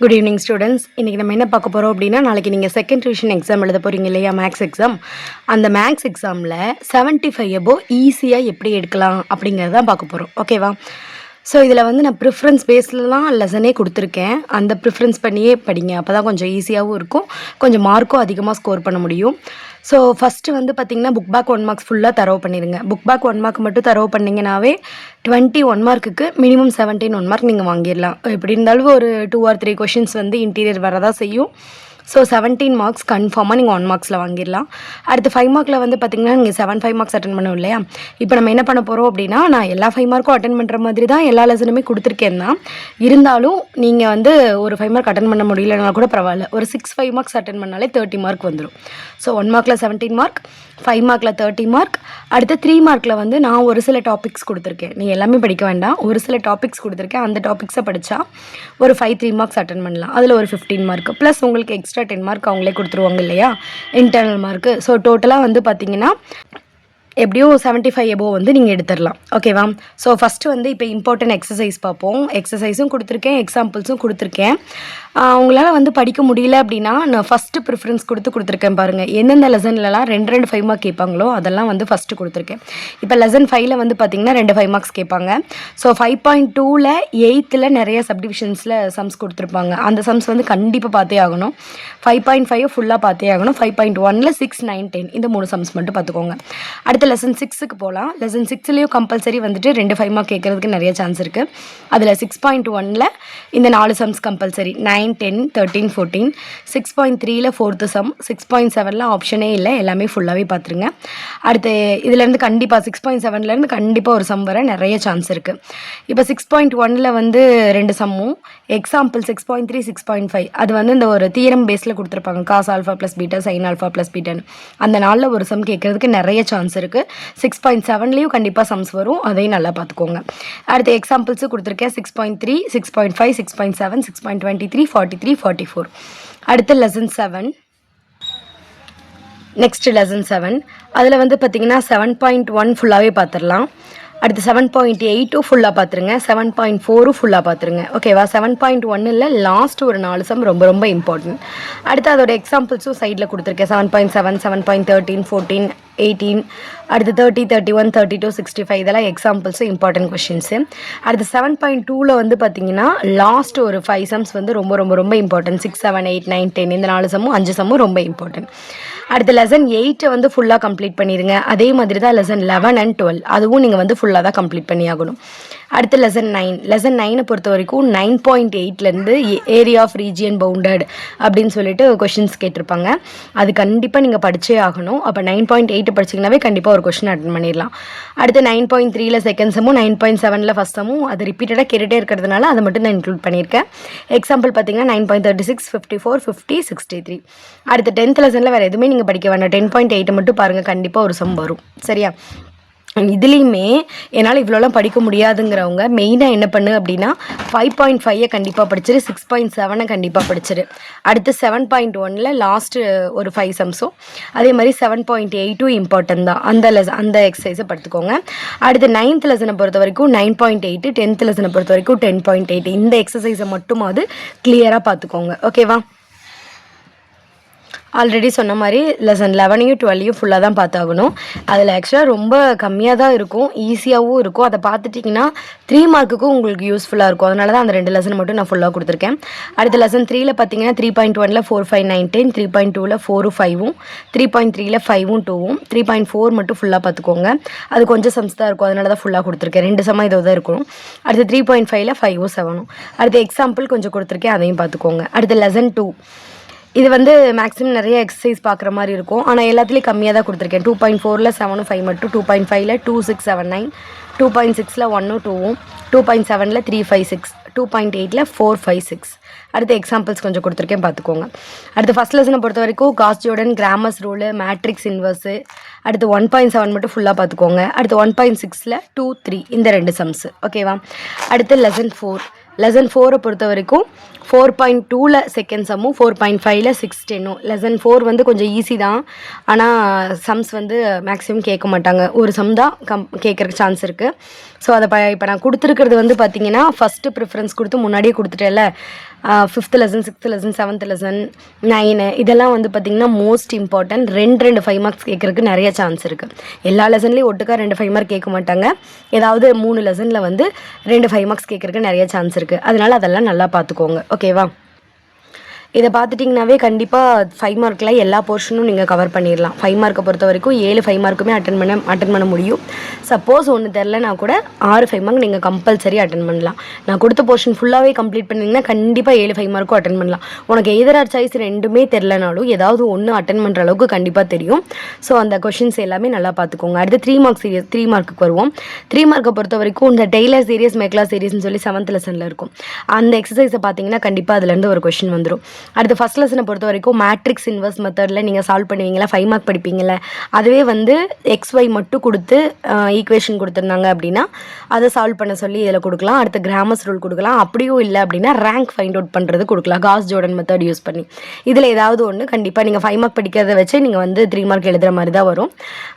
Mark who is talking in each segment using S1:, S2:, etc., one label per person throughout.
S1: Good evening students இன்றைக்கி நம்ம என்ன பார்க்க போகிறோம் அப்படின்னா நாளைக்கு நீங்கள் செகண்ட் டிவிஷன் எக்ஸாம் எழுத போகிறீங்க இல்லையா மேக்ஸ் எக்ஸாம் அந்த மேக்ஸ் எக்ஸாமில் 75 ஃபைவ் எபோ ஈஸியாக எப்படி எடுக்கலாம் அப்படிங்கிறத பார்க்க போகிறோம் ஓகேவா ஸோ இதில் வந்து நான் ப்ரிஃபரன்ஸ் பேஸ்லலாம் லெசனே கொடுத்துருக்கேன். அந்த ப்ரிஃபரன்ஸ் பண்ணியே படிங்க. அப்போ தான் கொஞ்சம் ஈஸியாகவும் இருக்கும். கொஞ்சம் மார்க்கும் அதிகமாக ஸ்கோர் பண்ண முடியும். ஸோ ஃபஸ்ட்டு வந்து பார்த்திங்கன்னா புக் பேக் ஒன் மார்க்ஸ் ஃபுல்லாக தரவு பண்ணிடுங்க புக் பேக் ஒன் மார்க் மட்டும் தரவு பண்ணிங்கனாவே டுவெண்ட்டி ஒன் மார்க்குக்கு மினிமம் செவன்டீன் ஒன் மார்க் நீங்கள் வாங்கிடலாம். எப்படி இருந்தாலும் ஒரு டூ ஆர் த்ரீ கொஷின்ஸ் வந்து இன்டீரியர் வரதான் செய்யும். ஸோ செவன்டீன் மார்க்ஸ் கன்ஃபார்மாக நீங்கள் ஒன் மார்க்ஸில் வாங்கிடலாம். அடுத்து ஃபைவ் மார்க்கில் வந்து பார்த்தீங்கன்னா நீங்கள் செவன் ஃபைவ் மார்க்ஸ் அட்டன் பண்ணோம் இல்லையா? இப்போ நம்ம என்ன பண்ண போகிறோம் அப்படின்னா நான் எல்லா ஃபைவ் மார்க்கும் அட்டன் பண்ணுற மாதிரி தான் எல்லா லெசனுமே கொடுத்துருக்கேன் தான் இருந்தாலும் நீங்கள் வந்து ஒரு ஃபைவ் மார்க் அட்டன் பண்ண முடியலனா கூட பரவாயில்ல. ஒரு சிக்ஸ் ஃபைவ் மார்க்ஸ் அட்டன் பண்ணாலே தேர்ட்டி மார்க் வந்துடும் ஸோ ஒன் மார்க்கில் செவன்டீன் மார்க் ஃபைவ் மார்க்கில் தேர்ட்டி மார்க் அடுத்து த்ரீ மார்க்கில் வந்து நான் ஒரு சில டாபிக்ஸ் கொடுத்துருக்கேன். நீ எல்லாமே படிக்க வேண்டாம். ஒரு சில டாபிக்ஸ் கொடுத்துருக்கேன். அந்த டாபிக்ஸை படித்தா ஒரு ஃபைவ் த்ரீ மார்க்ஸ் அட்டன் பண்ணலாம். அதில் ஒரு ஃபிஃப்டீன் மார்க் ப்ளஸ் உங்களுக்கு எக்ஸ்ட்ரா டென் மார்க் அவங்களே கொடுத்துருவாங்க இல்லையா? இன்டர்னல் மார்க்கு ஸோ டோட்டலாக வந்து பார்த்தீங்கன்னா எப்படியோ செவன்ட்டி ஃபைவ் எபோ வந்து நீங்கள் எடுத்துடலாம். ஓகேவா ஸோ ஃபஸ்ட்டு வந்து இப்போ இம்பார்ட்டன்ட் எக்ஸசைஸ் பார்ப்போம். எக்ஸசைஸும் கொடுத்துருக்கேன். எக்ஸாம்பிள்ஸும் கொடுத்துருக்கேன். உங்களால் வந்து படிக்க முடியல அப்படின்னா நான் ஃபஸ்ட்டு ப்ரிஃபரன்ஸ் கொடுத்து கொடுத்துருக்கேன் பாருங்கள் எந்தெந்த லெசன்லலாம் ரெண்டு ரெண்டு ஃபைவ் மார்க் கேட்பாங்களோ அதெல்லாம் வந்து ஃபஸ்ட்டு கொடுத்துருக்கேன். இப்போ லெசன் ஃபைவ்ல வந்து பார்த்தீங்கன்னா ரெண்டு ஃபைவ் மார்க்ஸ் கேட்பாங்க. ஸோ ஃபைவ் பாயிண்ட் டூவில் எயித்தில் நிறைய சப்டிவிஷன்ஸில் சம்ஸ் கொடுத்துருப்பாங்க. அந்த சம்ஸ் வந்து கண்டிப்பாக பார்த்தே ஆகணும். ஃபைவ் பாயிண்ட் ஃபைவ் ஃபுல்லாக பார்த்தே ஆகணும். ஃபைவ் பாயிண்ட் ஒனில் சிக்ஸ் நைன் டென் இந்த மூணு சம்ஸ் மட்டும் பார்த்துக்கோங்க. அடுத்த லெசன் சிக்ஸுக்கு போகலாம் லெசன் சிக்ஸ்லேயும் கம்பல்சரி வந்துட்டு ரெண்டு ஃபைவ் மார்க் கேட்குறதுக்கு நிறைய சான்ஸ் இருக்குது அதில் சிக்ஸ் பாயிண்ட் ஒனில் இந்த நாலு sums compulsory nine ten thirteen fourteen six point த்ரீல ஃபோர்த்து சம் சிக்ஸ் பாயிண்ட் செவனில் ஆப்ஷனே இல்லை எல்லாமே ஃபுல்லாகவே பார்த்துருங்க அடுத்து இதுலேருந்து கண்டிப்பாக சிக்ஸ் பாயிண்ட் செவன்லேருந்து கண்டிப்பாக ஒரு சம் வர நிறைய சான்ஸ் இருக்குது இப்போ சிக்ஸ் பாயிண்ட் ஒனில் வந்து ரெண்டு சம்மும் example six point three six point five அது வந்து இந்த ஒரு தீரம் பேஸில் கொடுத்துருப்பாங்க cos alpha plus beta sine alpha plus beta அந்த நாளில் ஒரு சம் கேட்கறதுக்கு நிறைய சான்ஸ் இருக்குது சிக்ஸ் பாயிண்ட் செவன்லேயும் கண்டிப்பாக சம்ஸ் வரும் அதையும் நல்லா பார்த்துக்கோங்க அடுத்து எக்ஸாம்பிள்ஸும் கொடுத்துருக்கேன் six point three six point five six point seven six point twenty three forty three forty four அடுத்து lesson seven next lesson seven அதில் வந்து பார்த்திங்கன்னா செவன் பாயிண்ட் ஒன் ஃபுல்லாகவே பார்த்துடலாம் அடுத்து செவன் பாயிண்ட் எயிட்டும் ஃபுல்லாக பார்த்துருங்க. செவன் பாயிண்ட் ஃபோரும் ஃபுல்லாக பார்த்துருங்க. ஓகேவா செவன் பாயிண்ட் ஒன்னில் லாஸ்ட் ஒரு நாலு சம் ரொம்ப ரொம்ப இம்பார்ட்டன்ட் அடுத்து அதோட எக்ஸாம்பிள்ஸும் சைடில் கொடுத்துருக்கேன். Seven point seven seven point thirteen fourteen eighteen அடுத்து thirty thirty one thirty two sixty five இதெல்லாம் எக்ஸாம்பிள்ஸும் இம்பார்ட்டன்ட் கொஷின்ஸு அடுத்து செவன் பாயிண்ட் டூவில் வந்து பார்த்தீங்கன்னா லாஸ்ட் ஒரு ஃபைவ் சம்ஸ் வந்து ரொம்ப ரொம்ப ரொம்ப important six seven eight nine ten இந்த நாலு சம்மும் அஞ்சு சம்மும் ரொம்ப இம்பார்ட்டன்ட் அடுத்து லெசன் எயிட்டை வந்து ஃபுல்லாக கம்ப்ளீட் பண்ணிடுங்க அதே மாதிரி தான் லெசன் லெவன் அண்ட் டுவெல் அதுவும் நீங்கள் வந்து ஃபுல்லாக தான் கம்ப்ளீட் பண்ணி ஆகணும். அடுத்து லெசன் நைன் லெசன் நைனை பொறுத்த வரைக்கும் நைன் பாயிண்ட் எயிட்லேருந்து ஏரியா ஆஃப் ரீஜியன் பவுண்டட் அப்படின்னு சொல்லிட்டு கொஷின்ஸ் கேட்டிருப்பாங்க. அது கண்டிப்பாக நீங்கள் படிச்சே ஆகணும். அப்போ நைன் பாயிண்ட் எயிட்டு படிச்சிங்கனாவே கண்டிப்பாக ஒரு கொஷின் அட்டன் பண்ணிடலாம். அடுத்து நைன் பாயிண்ட் த்ரீல செகண்ட் செம்மும் நைன் பாயிண்ட் செவனில் ஃபஸ்ட் செமும் அது ரிப்பீட்டடாக கேட்டுகிட்டே இருக்கிறதுனால அதை மட்டும் நான் இன்க்ளூட் பண்ணியிருக்கேன். எக்ஸாம்பிள் பார்த்தீங்கன்னா nine point thirty six fifty four fifty sixty three அடுத்து டென்த் லெசனில் வேறு எதுவுமே நீங்கள் படிக்க வேண்டாம். டென் பாயிண்ட் எயிட்டை மட்டும் பாருங்கள் கண்டிப்பாக ஒரு சம் வரும். சரியா? இதுலேயுமே என்னால் இவ்வளோலாம் படிக்க முடியாதுங்கிறவங்க மெயினாக என்ன பண்ணு அப்படின்னா ஃபைவ் பாயிண்ட் ஃபைவை கண்டிப்பாக படிச்சிரு சிக்ஸ் பாயிண்ட் செவனை கண்டிப்பாக படிச்சிரு. அடுத்து செவன் பாயிண்ட் ஒனில் லாஸ்ட்டு ஒரு ஃபைவ் சம்ஸும் அதே மாதிரி செவன் பாயிண்ட் எயிட்டும் இம்பார்ட்டன்ட் தான். அந்த லெஸ் அந்த எக்ஸசைஸை படுத்துக்கோங்க. அடுத்து நைன்த் லெசனை பொறுத்த வரைக்கும் நைன் பாயிண்ட் எயிட்டு டென்த் லெசனை பொறுத்த வரைக்கும் டென் பாயிண்ட் எயிட் இந்த எக்ஸசைஸை மட்டுமாவது கிளியராக பார்த்துக்கோங்க. ஓகேவா ஆல்ரெடி சொன்ன மாதிரி லெசன் லெவனையும் டுவெல்லையும் ஃபுல்லாக தான் பார்த்தாகணும். அதில் ஆக்சுவலாக ரொம்ப கம்மியாக தான் இருக்கும். ஈஸியாகவும் இருக்கும். அதை பார்த்துட்டிங்கன்னா த்ரீ மார்க்குக்கும் உங்களுக்கு யூஸ்ஃபுல்லாக இருக்கும். அதனால தான் அந்த ரெண்டு லெசன் மட்டும் நான் ஃபுல்லாக கொடுத்துருக்கேன். அடுத்த லெசன் த்ரீல பார்த்தீங்கன்னா த்ரீ பாயிண்ட் ஒனில் four five nine ten three point டூவில் ஃபோரும் ஃபைவும் த்ரீ பாயிண்ட் த்ரீல ஃபைவும் டூவும் த்ரீ பாயிண்ட் ஃபோர் மட்டும் ஃபுல்லாக பார்த்துக்கோங்க. அது கொஞ்சம் சம்ஸ் தான் இருக்கும். அதனால தான் ஃபுல்லாக கொடுத்துருக்கேன். ரெண்டு சமம் இதோ தான் இருக்கணும் அடுத்து த்ரீ பாயிண்ட் ஃபைவ்ல ஃபைவும் செவனும் அடுத்து எக்ஸாம்பிள் கொஞ்சம் கொடுத்துருக்கேன். அதையும் பார்த்துக்கோங்க. அடுத்து லெசன் டூ இது வந்து மேக்ஸிமம் நிறைய எக்ஸசைஸ் பார்க்குற மாதிரி இருக்கும். ஆனால் எல்லாத்துலேயும் கம்மியாக தான் கொடுத்துருக்கேன். டூ பாயிண்ட் ஃபோரில் செவனும் ஃபைவ் மட்டும் டூ பாயிண்ட் ஃபைவ்ல two six seven nine two point சிக்ஸில் ஒன்னும் டூவும் டூ பாயிண்ட் செவனில் three five six two point எயிட்டில் ஃபோர் ஃபைவ் சிக்ஸ் அடுத்து எக்ஸாம்பிள்ஸ் கொஞ்சம் கொடுத்துருக்கேன் பார்த்துக்கோங்க. அடுத்து ஃபஸ்ட் லெசனை பொறுத்த வரைக்கும் Gauss Jordan Cramer's Cramer's rule matrix inverse அடுத்து ஒன் பாயிண்ட் செவன் மட்டும் ஃபுல்லாக பார்த்துக்கோங்க. அடுத்து ஒன் பாயிண்ட் சிக்ஸில் டூ த்ரீ இந்த ரெண்டு சம்ஸு ஓகேவா அடுத்து லெசன் ஃபோர் லெசன் ஃபோரை பொறுத்த வரைக்கும் ஃபோர் பாயிண்ட் டூவில் செகண்ட் சம்மும் ஃபோர் பாயிண்ட் ஃபைவ்ல சிக்ஸ் டென்னும் லெசன் ஃபோர் வந்து கொஞ்சம் ஈஸி தான். ஆனால் சம்ஸ் வந்து மேக்ஸிமம் கேட்க மாட்டாங்க. ஒரு சம் தான் கம் கேட்குறக்கு சான்ஸ் இருக்குது ஸோ அதை ப இப்போ நான் கொடுத்துருக்கிறது வந்து பார்த்தீங்கன்னா ஃபஸ்ட்டு ப்ரிஃபரன்ஸ் கொடுத்து முன்னாடியே கொடுத்துட்டேன்ல. Fifth lesson sixth lesson seventh lesson nine இதெல்லாம் வந்து பார்த்திங்கன்னா மோஸ்ட் இம்பார்ட்டன்ட் ரெண்டு ரெண்டு ஃபைவ் மார்க்ஸ் கேட்குறதுக்கு நிறைய சான்ஸ் இருக்குது எல்லா லெசன்லேயும் ஒட்டுக்கா ரெண்டு ஃபைவ் மார்க் கேட்க மாட்டாங்க. ஏதாவது மூணு லெசனில் வந்து ரெண்டு ஃபைவ் மார்க்ஸ் கேட்குறதுக்கு நிறைய சான்ஸ் இருக்குது அதனால் அதெல்லாம் நல்லா பார்த்துக்கோங்க ஓகேவா இதை பார்த்துட்டிங்கனாவே கண்டிப்பாக ஃபைவ் மார்க்கில் எல்லா போர்ஷனும் நீங்கள் கவர் பண்ணிடலாம். ஃபைவ் மார்க்கை பொறுத்த வரைக்கும் ஏழு ஃபைவ் மார்க்குமே அட்டன் பண்ண அட்டன் பண்ண முடியும். சப்போஸ் ஒன்று தெரிலனா கூட ஆறு ஃபைவ் மார்க் நீங்கள் கம்பல்சரி அட்டன் பண்ணலாம். நான் கொடுத்த போர்ஷன் ஃபுல்லாகவே கம்ப்ளீட் பண்ணிங்கன்னா கண்டிப்பாக ஏழு ஃபைவ் மார்க்கும் அட்டன் பண்ணலாம். உனக்கு எதிராக சாய்ஸ் ரெண்டுமே தெரிலனாலும் ஏதாவது ஒன்று அட்டன் பண்ணுற அளவுக்கு கண்டிப்பாக தெரியும். ஸோ அந்த கொஷின்ஸ் எல்லாமே நல்லா பார்த்துக்கோங்க. அடுத்து த்ரீ மார்க் சீரியஸ் த்ரீ மார்க்குக்கு வருவோம். த்ரீ மார்க்கை பொறுத்த வரைக்கும் இந்த டெய்லர் சீரியஸ் மெக்லா சீரியஸ்னு சொல்லி செவன்த் லெசனில் இருக்கும். அந்த எக்ஸசைஸை பார்த்தீங்கன்னா கண்டிப்பாக அதுலேருந்து ஒரு கொஷின் வந்துடும் அடுத்து ஃபஸ்ட் லெசனை பொறுத்த வரைக்கும் மேட்ரிக்ஸ் இன்வர்ஸ் மெத்தடில் நீங்கள் சால்வ் பண்ணுவீங்களா? ஃபைவ் மார்க் படிப்பீங்களா அதுவே வந்து எக்ஸ் ஒய் மட்டும் கொடுத்து ஈக்குவேஷன் கொடுத்துருந்தாங்க அப்படின்னா அதை சால்வ் பண்ண சொல்லி இதில் கொடுக்கலாம். அடுத்து கிராமஸ் ரூல் கொடுக்கலாம். அப்படியும் இல்லை அப்படின்னா ரேங்க் ஃபைண்ட் அவுட் பண்ணுறது கொடுக்கலாம். காஸ் ஜோர்டன் மெத்தட் யூஸ் பண்ணி. இதில் ஏதாவது ஒன்று கண்டிப்பாக நீங்கள் ஃபைவ் மார்க் படிக்கிறத வச்சு நீங்கள் வந்து த்ரீ மார்க் எழுதுகிற மாதிரி தான் வரும்.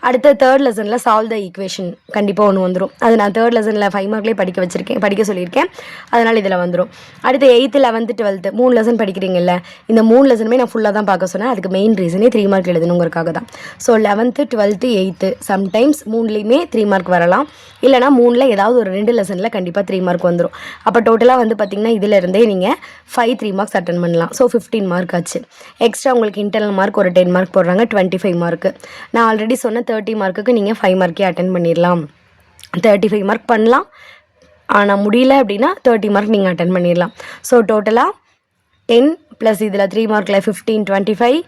S1: அடுத்த தேர்ட் லெசனில் சால்வ் த ஈக்குவேஷன் கண்டிப்பாக ஒன்று வந்துடும் அது நான் தேர்ட் லெசனில் ஃபைவ் மார்க்லேயே படிக்க வச்சிருக்கேன் படிக்க சொல்லியிருக்கேன். அதனால் இதில் வந்துடும் அடுத்து எயித்து லெவன்த்து டுவெல்த்து மூணு லெசன் படிக்கிறீங்கல்ல இந்த மூணு லெசனுமே நான் ஃபுல்லாக தான் பார்க்க சொன்னேன். அதுக்கு மெயின் ரீசனே த்ரீ மார்க் எழுதணுங்கிறக்காக தான். So eleventh twelfth eighth sometimes மூணுலேயுமே three mark வரலாம். இல்லைனா மூணில் ஏதாவது ஒரு ரெண்டு லெசனில் கண்டிப்பாக த்ரீ மார்க் வந்துடும் அப்போ டோட்டலாக வந்து பார்த்திங்கன்னா இதிலிருந்தே நீங்கள் ஃபைவ் த்ரீ மார்க்ஸ் அட்டன் பண்ணலாம். ஸோ ஃபிஃப்டீன் மார்க் ஆச்சு. எக்ஸ்ட்ரா உங்களுக்கு இன்டர்னல் மார்க் ஒரு டென் மார்க் போடுறாங்க டுவெண்ட்டி ஃபைவ் மார்க்கு நான் ஆல்ரெடி சொன்ன தேர்ட்டி மார்க்குக்கு நீங்கள் ஃபைவ் மார்க்கே அட்டன் பண்ணிடலாம் தேர்ட்டி ஃபைவ் மார்க் பண்ணலாம். ஆனால் முடியல அப்படின்னா தேர்ட்டி மார்க் நீங்கள் அட்டன் பண்ணிடலாம் ஸோ டோட்டலாக டென் ப்ளஸ் இதில் த்ரீ மார்க்கில் ஃபிஃப்டீன் டுவெண்ட்டி ஃபைவ்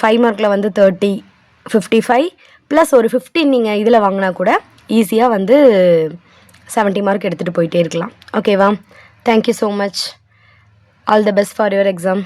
S1: ஃபைவ் மார்க்கில் வந்து தேர்ட்டி ஃபிஃப்டி ஃபைவ் ப்ளஸ் ஒரு ஃபிஃப்டீன் நீங்கள் இதில் வாங்கினா கூட ஈஸியாக வந்து செவன்ட்டி மார்க் எடுத்துகிட்டு போயிட்டே இருக்கலாம். ஓகேவா thank you so much all the best for your exam